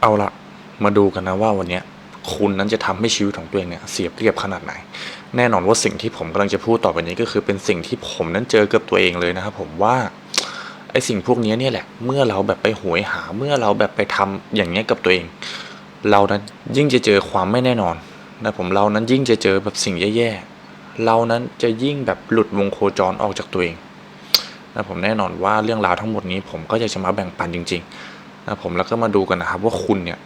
เอาละมาดูกันนะว่าวันนี้คุณนั้นจะทำให้ชีวิตของตัวเองเนี่ยเสียเปรียบขนาดไหน แน่นอนว่าสิ่งที่ผมกำลังจะพูดต่อไปนี้ก็คือเป็นสิ่งที่ผมนั้นเจอกับตัวเองเลยนะครับผมว่าไอ้สิ่งพวกนี้เนี่ยแหละ เมื่อเราแบบไปโหยหา เมื่อเราแบบไปทำอย่างเงี้ยกับตัวเอง เรานั้นยิ่งจะเจอความไม่แน่นอนนะผมเรานั้นยิ่งจะเจอแบบสิ่งแย่ๆเรานั้นจะยิ่งแบบหลุดวงโคจรออกจากตัวเองนะผมแน่นอนว่าเรื่องราวทั้งหมดนี้ผมก็จะจะมาแบ่งปันจริง ๆ นะผมแล้วก็มาดูกันนะครับ ว่าคุณเนี่ย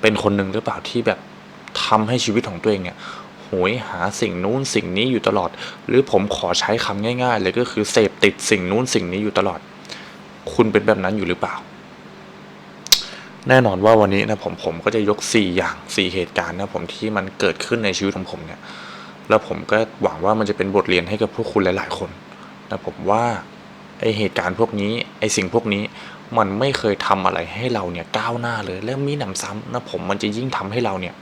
เป็นคนหนึ่งหรือเปล่าที่แบบทำให้ชีวิตของตัวเองเนี่ยโหยหาสิ่งนู้นสิ่งนี้อยู่ตลอด หรือผมขอใช้คำง่าย ๆ เลยก็คือเสพติดสิ่งนู้นสิ่งนี้อยู่ตลอด คุณเป็นแบบนั้นอยู่หรือเปล่า แน่นอนว่าวันนี้นะผมผมก็จะยก 4 อย่าง 4 เหตุการณ์นะผมที่มันเกิดขึ้นในชีวิตของผมเนี่ยแล้วผมก็หวังว่ามันจะเป็นบทเรียนให้กับพวกคุณหลาย ๆ คนนะผมว่า ไอเหตุการณ์พวกนี้ไอสิ่งพวกนี้มันไม่เคยทำอะไรให้เราเนี่ยก้าวหน้าเลย และมีหนำซ้ำนะผมมันจะยิ่งทำให้เราเนี่ย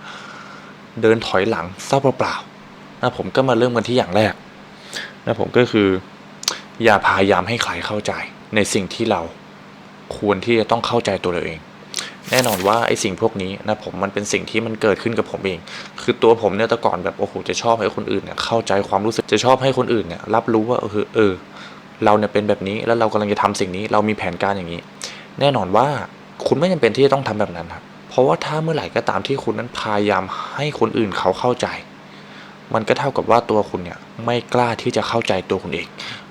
เดินถอยหลังเศร้าเปล่าๆนะผมก็มาเริ่มกันที่อย่างแรกนะผมก็คือ อย่าพยายามให้ใครเข้าใจ ในสิ่งที่เราควรที่จะต้องเข้าใจตัวเราเอง แน่นอนว่าไอ้สิ่งพวกนี้นะผมมันเป็นสิ่งที่มันเกิดขึ้นกับผมเอง คือตัวผมเนี่ยแต่ก่อนแบบโอ้โหจะชอบให้คนอื่นเนี่ยเข้าใจความรู้สึกจะชอบให้คนอื่นเนี่ยรับรู้ว่าเออเออ เราเนี่ยเป็นแบบนี้แล้วเรากำลังจะทำสิ่งนี้ เรามีแผนการอย่างนี้ แน่นอนว่าคุณไม่จำเป็นที่จะต้องทำแบบนั้นครับ เพราะว่าถ้าเมื่อไหร่ก็ตามที่คุณนั้นพยายามให้คนอื่นเขาเข้าใจ มันก็เท่ากับว่าตัวคุณเนี่ยไม่กล้าที่จะเข้าใจตัวคุณเอง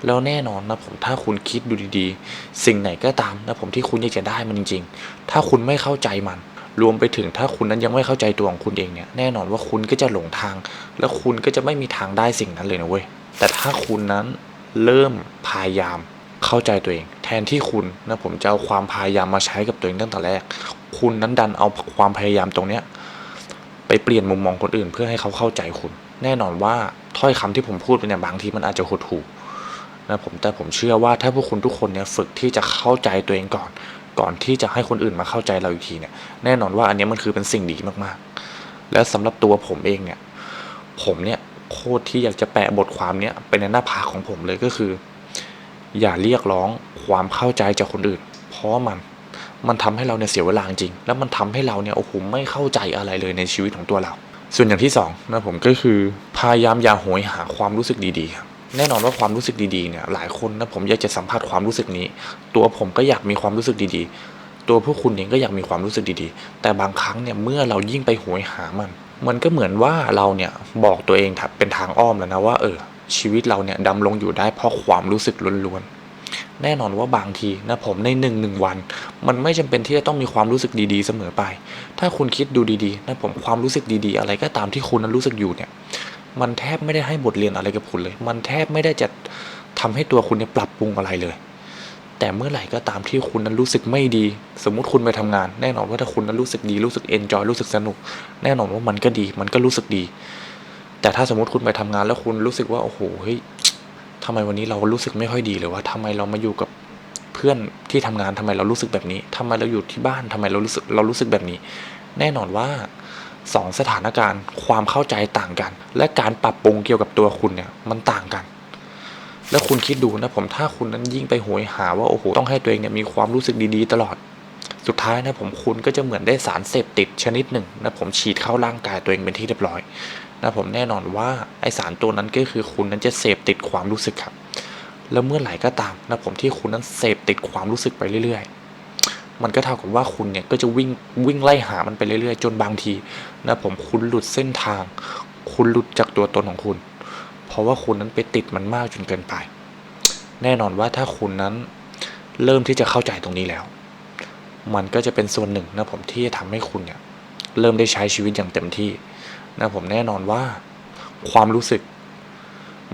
แล้วแน่นอนนะผมถ้าคุณคิดดูดีๆ สิ่งไหนก็ตามนะผมที่คุณอยากจะได้มันจริง ๆ ถ้าคุณไม่เข้าใจมันรวมไปถึงถ้าคุณนั้นยังไม่เข้าใจตัวของคุณเองเนี่ยแน่นอนว่าคุณก็จะหลงทาง แล้วคุณก็จะไม่มีทางได้สิ่งนั้นเลยนะเว้ยแต่ถ้าคุณนั้น เริ่มพยายามเข้าใจตัวเอง แทนที่คุณนะผมจะเอาความพยายามมาใช้กับตัวเองตั้งแต่แรก คุณนั้นดันเอาความพยายามตรงเนี้ยไปเปลี่ยนมุมมองคนอื่น เพื่อให้เขาเข้าใจคุณ แน่นอนว่าถ้อยคำที่ผมพูดไปเนี่ยบางทีมันอาจจะหดหู่นะผมแต่ผมเชื่อว่าถ้าพวกคุณทุกคนเนี่ยฝึกที่จะเข้าใจตัวเองก่อน ก่อนที่จะให้คนอื่นมาเข้าใจเราอีกทีเนี่ยแน่นอนว่าอันนี้มันคือเป็นสิ่งดีมากๆ และสำหรับตัวผมเองเนี่ยผมเนี่ย โคตรที่อยากจะแปะบทความเนี้ยเป็นในหน้าผากของผมเลยก็คือ อย่าเรียกร้องความเข้าใจจากคนอื่น เพราะมันมันทำให้เราเนี่ยเสียเวลาจริง แล้วมันทำให้เราเนี่ยโอ้โหไม่เข้าใจอะไรเลยในชีวิตของตัวเรา ส่วนอย่างที่สองนะผมก็คือพยายามอย่าโหยหาความรู้สึกดีๆครับแน่นอนว่าความรู้สึกดีๆเนี่ยหลายคนนะผมอยากจะสัมผัสความรู้สึกนี้ ตัวผมก็อยากมีความรู้สึกดีๆ ตัวพวกคุณเองก็อยากมีความรู้สึกดีๆ แต่บางครั้งเนี่ยเมื่อเรายิ่งไปโหยหามัน มันก็เหมือนว่าเราเนี่ยบอกตัวเองครับเป็นทางอ้อมแล้วนะว่าเออชีวิตเราเนี่ยดำรงอยู่ได้เพราะความรู้สึกล้วนๆ แน่นอนว่าบางทีนะผมในหนึ่งหนึ่งวัน มันไม่จำเป็นที่จะต้องมีความรู้สึกดีๆเสมอไป ถ้าคุณคิดดูดีๆนะผมความรู้สึกดีๆ อะไรก็ตามที่คุณนั้นรู้สึกอยู่เนี่ย มันแทบไม่ได้ให้บทเรียนอะไรกับคุณเลย มันแทบไม่ได้จะทำให้ตัวคุณเนี่ยปรับปรุงอะไรเลย แต่เมื่อไหร่ก็ตามที่คุณนั้นรู้สึกไม่ดี สมมุติคุณไปทำงาน แน่นอนว่าถ้าคุณนั้นรู้สึกดีรู้สึกเอนจอยรู้สึกสนุก แน่นอนว่ามันก็ดี มันก็รู้สึกดี แต่ถ้าสมมติคุณไปทำงานแล้วคุณรู้สึกว่าโอ้โหเฮ้ยทำไมวันนี้เรารู้สึกไม่ค่อยดีเลยว่าทำไมเรามาอยู่กับเพื่อนที่ทำงานทำไมเรารู้สึกแบบนี้ทำไมเราอยู่ที่บ้านทำไมเรารู้สึกเรารู้สึกแบบนี้ แน่นอนว่าสองสถานการณ์ความเข้าใจต่างกัน และการปรับปรุงเกี่ยวกับตัวคุณเนี่ยมันต่างกัน แล้วคุณคิดดูนะผมถ้าคุณนั้นยิ่งไปโหยหาว่าโอ้โหต้องให้ตัวเองเนี่ยมีความรู้สึกดีๆ ตลอด สุดท้ายนะผมคุณก็จะเหมือนได้สารเสพติดชนิดหนึ่งนะผมฉีดเข้าร่างกายตัวเองเป็นที่เรียบร้อยนะผมแน่นอนว่าไอสารตัวนั้นก็คือคุณนั้นจะเสพติดความรู้สึกครับ แล้วเมื่อไหร่ก็ตามนะผมที่คุณนั้นเสพติดความรู้สึกไปเรื่อย ๆ มันก็เท่ากับว่าคุณเนี่ยก็จะวิ่งวิ่งไล่หามันไปเรื่อยๆ จนบางทีนะผมคุณหลุดเส้นทาง คุณหลุดจากตัวตนของคุณ เพราะว่าคุณนั้นไปติดมันมากจนเกินไป แน่นอนว่าถ้าคุณนั้นเริ่มที่จะเข้าใจตรงนี้แล้ว มันก็จะเป็นส่วนหนึ่งนะผมที่จะทำให้คุณเนี่ยเริ่มได้ใช้ชีวิตอย่างเต็มที่นะผมแน่นอนว่าความรู้สึก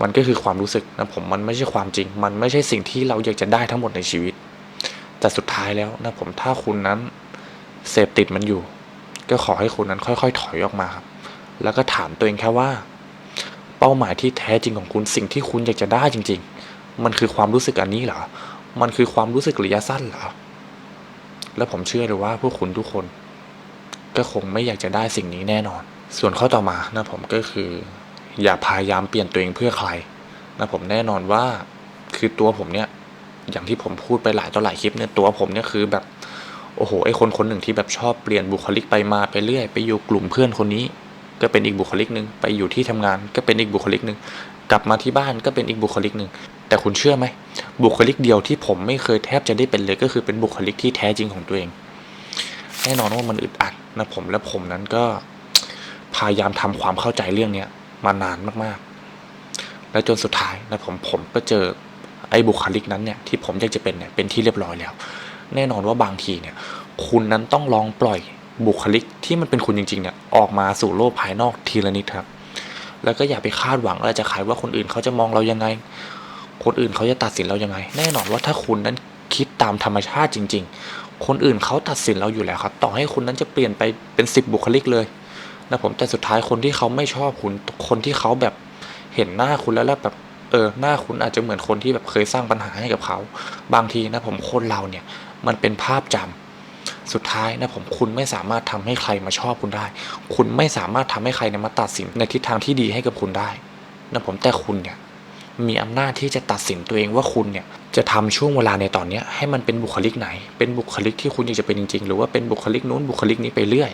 มันก็คือความรู้สึกนะผมมันไม่ใช่ความจริง มันไม่ใช่สิ่งที่เราอยากจะได้ทั้งหมดในชีวิต แต่สุดท้ายแล้วนะผมถ้าคุณนั้นเสพติดมันอยู่ ก็ขอให้คุณนั้นค่อย ๆ ถอยออกมาครับแล้วก็ถามตัวเองแค่ว่า ป้าหมายที่แท้จริงของคุณสิ่งที่คุณอยากจะได้จริง ๆ มันคือความรู้สึกอันนี้เหรอ มันคือความรู้สึกระยะสั้นเหรอ แล้วผมเชื่อเลยว่าพวกคุณทุกคน ก็คงไม่อยากจะได้สิ่งนี้แน่นอน ส่วนข้อต่อมานะผมก็คือ อย่าพยายามเปลี่ยนตัวเองเพื่อใครนะผมแน่นอนว่าคือตัวผมเนี่ยอย่างที่ผมพูดไปหลายต่อหลายคลิปเนี่ยตัวผมเนี่ยคือแบบโอ้โหไอคนคนหนึ่งที่แบบชอบเปลี่ยนบุคลิกไปมาไปเรื่อย ไปอยู่กลุ่มเพื่อนคนนี้ ก็เป็นอีกบุคลิกหนึ่งไปอยู่ที่ทำงานก็เป็นอีกบุคลิกหนึ่งกลับมาที่บ้านก็เป็นอีกบุคลิกหนึ่งแต่คุณเชื่อไหมบุคลิกเดียวที่ผมไม่เคยแทบจะได้เป็นเลยก็คือเป็นบุคลิกที่แท้จริงของตัวเอง แน่นอนว่ามันอึดอัดนะผมและผมนั้นก็พยายามทำความเข้าใจเรื่องเนี้ยมานานมากๆ แล้วจนสุดท้ายนะผมผมก็เจอไอ้บุคลิกนั้นเนี่ยที่ผมอยากจะเป็นเนี่ยเป็นที่เรียบร้อยแล้ว แน่นอนว่าบางทีเนี่ย คุณนั้นต้องลองปล่อย บุคลิกที่มันเป็นคุณจริงๆเนี่ยออกมาสู่โลกภายนอกทีละนิดครับ แล้วก็อย่าไปคาดหวังว่าจะขายว่าคนอื่นเขาจะมองเรายังไง คนอื่นเขาจะตัดสินเรายังไง แน่นอนว่าถ้าคุณนั้นคิดตามธรรมชาติจริง ๆ คนอื่นเขาตัดสินเราอยู่แล้วครับ ต่อให้คุณนั้นจะเปลี่ยนไปเป็นสิบบุคลิกเลยนะผมแต่สุดท้ายคนที่เขาไม่ชอบคุณคนที่เขาแบบเห็นหน้าคุณแล้วแล้วแบบเออหน้าคุณอาจจะเหมือนคนที่แบบเคยสร้างปัญหาให้กับเขา บางทีนะผมคนเราเนี่ยมันเป็นภาพจำ สุดท้ายนะผมคุณไม่สามารถทำให้ใครมาชอบคุณได้ คุณไม่สามารถทำให้ใครนมาตัดสินในทิศทางที่ดีให้กับคุณได้นะผมแต่คุณเนี่ยมีอำนาจที่จะตัดสินตัวเองว่าคุณเนี่ยจะทำช่วงเวลาในตอนนี้ให้มันเป็นบุคลิกไหน เป็นบุคลิกที่คุณอยากจะเป็นจริง ๆ หรือว่าเป็นบุคลิกนู้นบุคลิกนี้ไปเรื่อย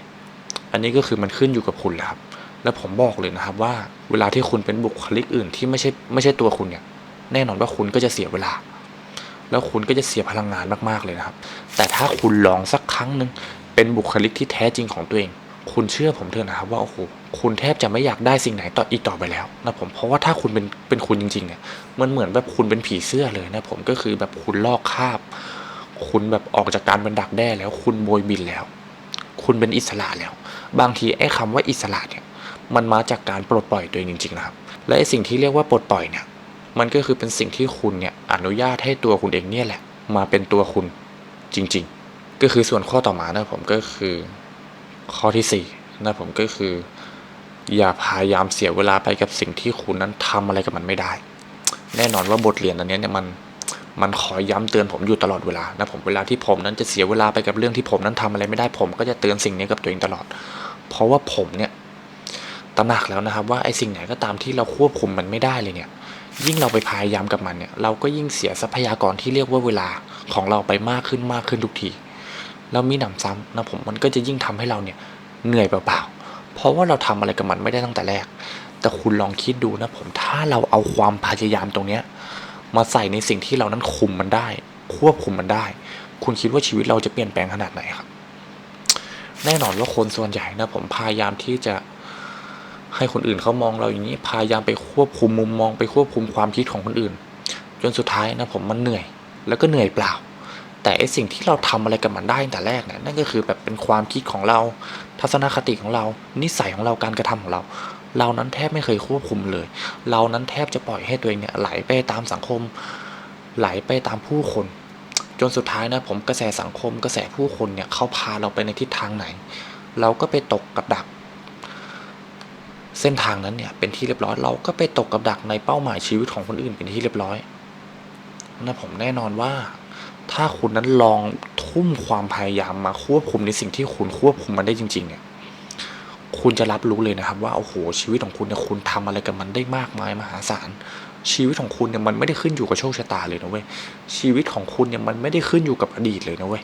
อันนี้ก็คือมันขึ้นอยู่กับคุณแหละครับ แล้วผมบอกเลยนะครับว่า เวลาที่คุณเป็นบุคลิกอื่นที่ไม่ใช่ไม่ใช่ตัวคุณเนี่ย แน่นอนว่าคุณก็จะเสียเวลา แล้วคุณก็จะเสียพลังงานมากๆเลยนะครับ แต่ถ้าคุณลองสักครั้งหนึ่งเป็นบุคลิกที่แท้จริงของตัวเอง คุณเชื่อผมเถอะนะครับว่าโอ้โหคุณแทบจะไม่อยากได้สิ่งไหนต่ออีกต่อไปแล้วนะผมเพราะว่าถ้าคุณเป็นเป็นคุณจริงๆเนี่ยมันเหมือนแบบคุณเป็นผีเสื้อเลยนะผมก็คือแบบคุณลอกคาบ คุณแบบออกจากการเป็นดักแด้แล้วคุณโบยบินแล้ว คุณเป็นอิสระแล้ว บางทีไอ้คำว่าอิสระเนี่ยมันมาจากการปลดปล่อยตัวเองจริงๆนะครับและไอ้สิ่งที่เรียกว่าปลดปล่อยเนี่ย มันก็คือเป็นสิ่งที่คุณเนี่ยอนุญาตให้ตัวคุณเองเนี่ยแหละ มาเป็นตัวคุณจริงๆ ก็คือส่วนข้อต่อมานะผมก็คือข้อที่สี่นะผมก็คือ อย่าพยายามเสียเวลาไปกับสิ่งที่คุณนั้นทำอะไรกับมันไม่ได้ แน่นอนว่าบทเรียนอันนี้เนี่ยมันมันคอยย้ำเตือนผมอยู่ตลอดเวลานะผมเวลาที่ผมนั้นจะเสียเวลาไปกับเรื่องที่ผมนั้นทำอะไรไม่ได้ผมก็จะเตือนสิ่งนี้กับตัวเองตลอด เพราะว่าผมเนี่ยตระหนักแล้วนะครับว่าไอ้สิ่งไหนก็ตามที่เราควบคุมมันไม่ได้เลยเนี่ย ยิ่งเราไปพยายามกับมันเนี่ย เราก็ยิ่งเสียทรัพยากรที่เรียกว่าเวลาของเราไปมากขึ้นมากขึ้นทุกทีแล้วมีหนำซ้ำนะผมมันก็จะยิ่งทำให้เราเนี่ยเหนื่อยเปล่าๆ เพราะว่าเราทำอะไรกับมันไม่ได้ตั้งแต่แรก แต่คุณลองคิดดูนะผมถ้าเราเอาความพยายามตรงเนี้ยมาใส่ในสิ่งที่เรานั้นคุมมันได้ ควบคุมมันได้ คุณคิดว่าชีวิตเราจะเปลี่ยนแปลงขนาดไหนครับ แน่นอนว่าคนส่วนใหญ่นะผมพยายามที่จะ ให้คนอื่นเขามองเราอย่างนี้ พยายามไปควบคุมมุมมองไปควบคุมความคิดของคนอื่น จนสุดท้ายนะผมมันเหนื่อย แล้วก็เหนื่อยเปล่า แต่ไอสิ่งที่เราทำอะไรกับมันได้ตั้งแต่แรกเนี่ยนั่นก็คือแบบเป็นความคิดของเรา ทัศนคติของเรา นิสัยของเราการกระทำของเรา เรานั้นแทบไม่เคยควบคุมเลย เรานั้นแทบจะปล่อยให้ตัวเองเนี่ยไหลไปตามสังคม ไหลไปตามผู้คน จนสุดท้ายนะผมกระแสสังคมกระแสผู้คนเนี่ยเขาพาเราไปในทิศทางไหน เราก็ไปตกกับดัก เส้นทางนั้นเนี่ยเป็นที่เรียบร้อยเราก็ไปตกกับดักในเป้าหมายชีวิตของคนอื่นเป็นที่เรียบร้อยนะผมแน่นอนว่า ถ้าคุณนั้นลองทุ่มความพยายามมาควบคุมในสิ่งที่คุณควบคุมมันได้จริง ๆ เนี่ยคุณจะรับรู้เลยนะครับว่าโอ้โหชีวิตของคุณเนี่ยคุณทำอะไรกับมันได้มากมายมหาศาลชีวิตของคุณเนี่ยมันไม่ได้ขึ้นอยู่กับโชคชะตาเลยนะเว้ยชีวิตของคุณเนี่ยมันไม่ได้ขึ้นอยู่กับอดีตเลยนะเว้ย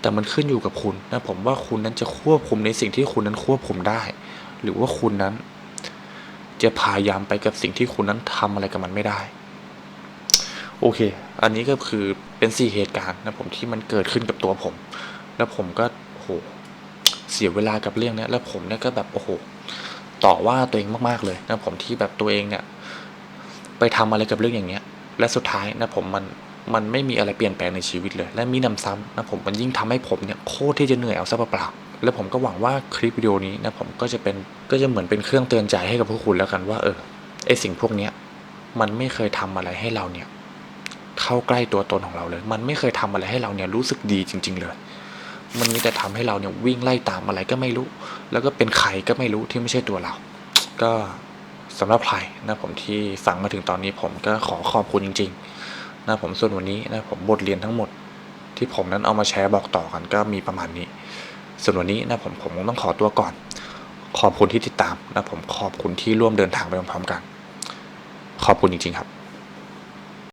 แต่มันขึ้นอยู่กับคุณนะผมว่าคุณนั้นจะควบคุมในสิ่งที่คุณนั้นควบคุมได้ หรือว่าคุณนั้น จะพยายามไปกับสิ่งที่คุณนั้นทำอะไรกับมันไม่ได้ โอเค อันนี้ก็คือเป็นสี่เหตุการณ์นะผมที่มันเกิดขึ้นกับตัวผม แล้วผมก็โหเสียเวลากับเรื่องเนี้ยแล้วผมเนี่ยก็แบบโอ้โหต่อว่าตัวเองมากๆเลยนะผมที่แบบตัวเองเนี่ย ไปทำอะไรกับเรื่องอย่างเงี้ย และสุดท้ายนะผมมัน มันไม่มีอะไรเปลี่ยนแปลงในชีวิตเลย และมีนำซ้ำนะผมมันยิ่งทำให้ผมเนี่ยโคตรที่จะเหนื่อยเอาซะเปล่าๆแล้วผมก็หวังว่าคลิปวิดีโอนี้นะผมก็จะเป็นก็จะเหมือนเป็นเครื่องเตือนใจให้กับพวกคุณแล้วกันว่าเออไอสิ่งพวกเนี้ยมันไม่เคยทำอะไรให้เราเนี่ยเข้าใกล้ตัวตนของเราเลย มันไม่เคยทำอะไรให้เราเนี่ยรู้สึกดีจริง ๆ เลย มันมีแต่ทำให้เราเนี่ยวิ่งไล่ตามอะไรก็ไม่รู้ แล้วก็เป็นใครก็ไม่รู้ที่ไม่ใช่ตัวเรา ก็สำหรับใครนะผมที่ฟังมาถึงตอนนี้ผมก็ขอขอบคุณจริง ๆ นะผมส่วนวันนี้นะผมบทเรียนทั้งหมด ที่ผมนั้นเอามาแชร์บอกต่อกันก็มีประมาณนี้ ส่วนวันนี้นะผมผมคงต้องขอตัวก่อน ขอบคุณที่ติดตามนะผมขอบคุณที่ร่วมเดินทางไปพร้อมๆกัน ขอบคุณจริงๆครับ